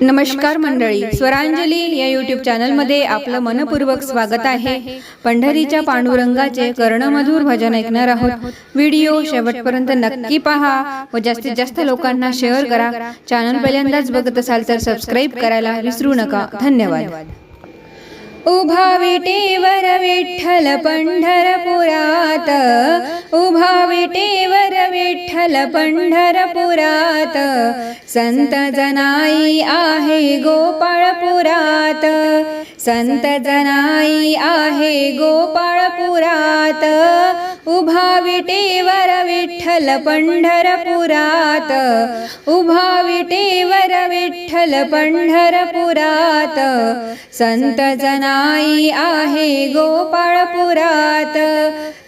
नमस्कार मंडळी. स्वरांजली या यूट्यूब चॅनलमध्ये आपलं मनपूर्वक स्वागत आहे. पंढरीच्या पांडुरंगाचे कर्णमधुर भजन ऐकणार आहोत. व्हिडिओ शेवटपर्यंत नक्की पहा. व जास्तीत जास्त लोकांना शेअर करा. चॅनल पहिल्यांदाच बघत असाल तर सबस्क्राईब करायला विसरू नका. धन्यवाद. उभा विटेवर विठ्ठल पंढरपुरात. उभा विटेवर विठ्ठल पंढरपुरात. संत जनाई आहे गोपाळपुरात. संत जनाई आहे गोपाळपुरात. उभा विटेवर विठ्ठल पंढरपुरात. उभा विटेवर विठ्ठल पंढरपुरात. संत जनाई आहे गोपाळपुरात.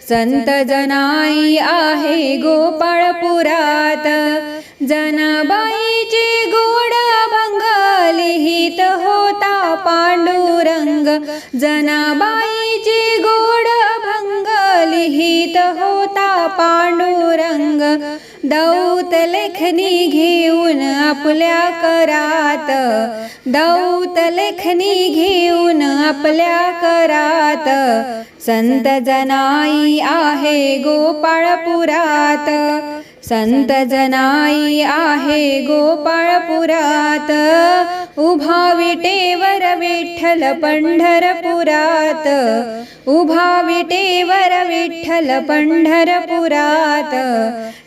संत जनाई आहे गोपाळपुरात. जनाबाईचे गोड अभंग लिहित होता पांडुरंग. जनाबाईचे गोड लिहित होता पांडुरंग. दौत लेखनी घेऊन आपल्या करात. दौत लेखनी घेऊन आपल्या करात. संत जनाई आहे गोपाळपुरात संत जनाई आहे गोपाळपुरात उभा विटेवर विठ्ठल पंढरपुरात. उभा विटेवर विठ्ठल पंढरपुरात.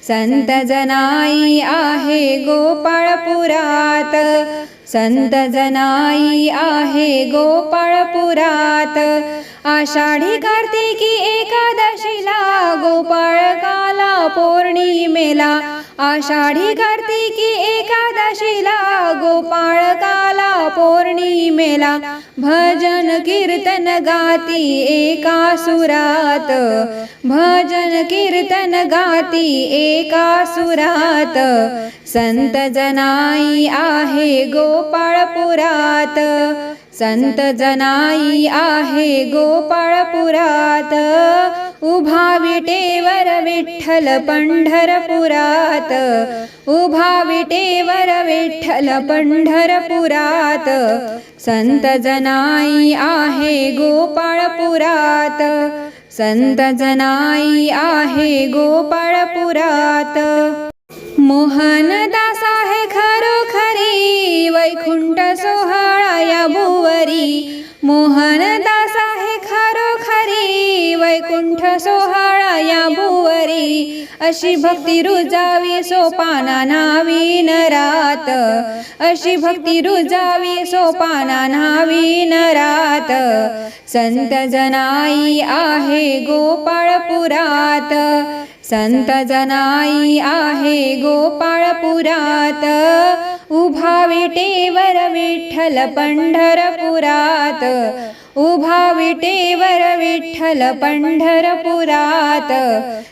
संत जनाई आहे गोपाळपुरात संत जनाई आहे गोपाळपुरात आषाढी कार्तिकी एकादशीला गोपाळकाला पौर्णिमेला. आषाढी कार्तिकी एकादशीला गोपाळकाला पौर्णिमेला भजन कीर्तन गाती एका सुरात. भजन कीर्तन गाती एका सुरात. संत जनाई आहे गोपाळपुरात. संत जनाई आहे गोपाळपुरात. उभा विटेवर विठ्ठल पंढरपुरात. उभा विटेवर विठ्ठल पंढरपुरात. संत जनाई आहे गोपाळपुरात. संत जनाई आहे गोपाळपुरात. मोहनदास आहे खरोखरी. वैकुंठ सोहळा या भुवरी. मोहन वैकुंठ सोहळा या भुवरी. अशी भक्ती रुजावी सोपाना नावी नरात अशी भक्ती रुजावी सोपाना नावी नरात संत जनाई आहे गोपाळपुरात. संत जनाई आहे गोपाळपुरात. उभा विटेवर विठ्ठल पंढरपुरात. उभा विटेवर विठ्ठल पंढरपुरात.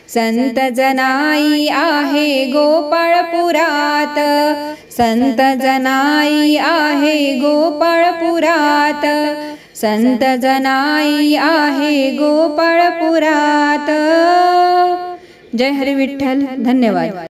संत जनाई आहे गोपाळपुरात संत जनाई आहे गोपाळपुरात संत जनाई आहे गोपाळपुरात जय हरी विठ्ठल. धन्यवाद.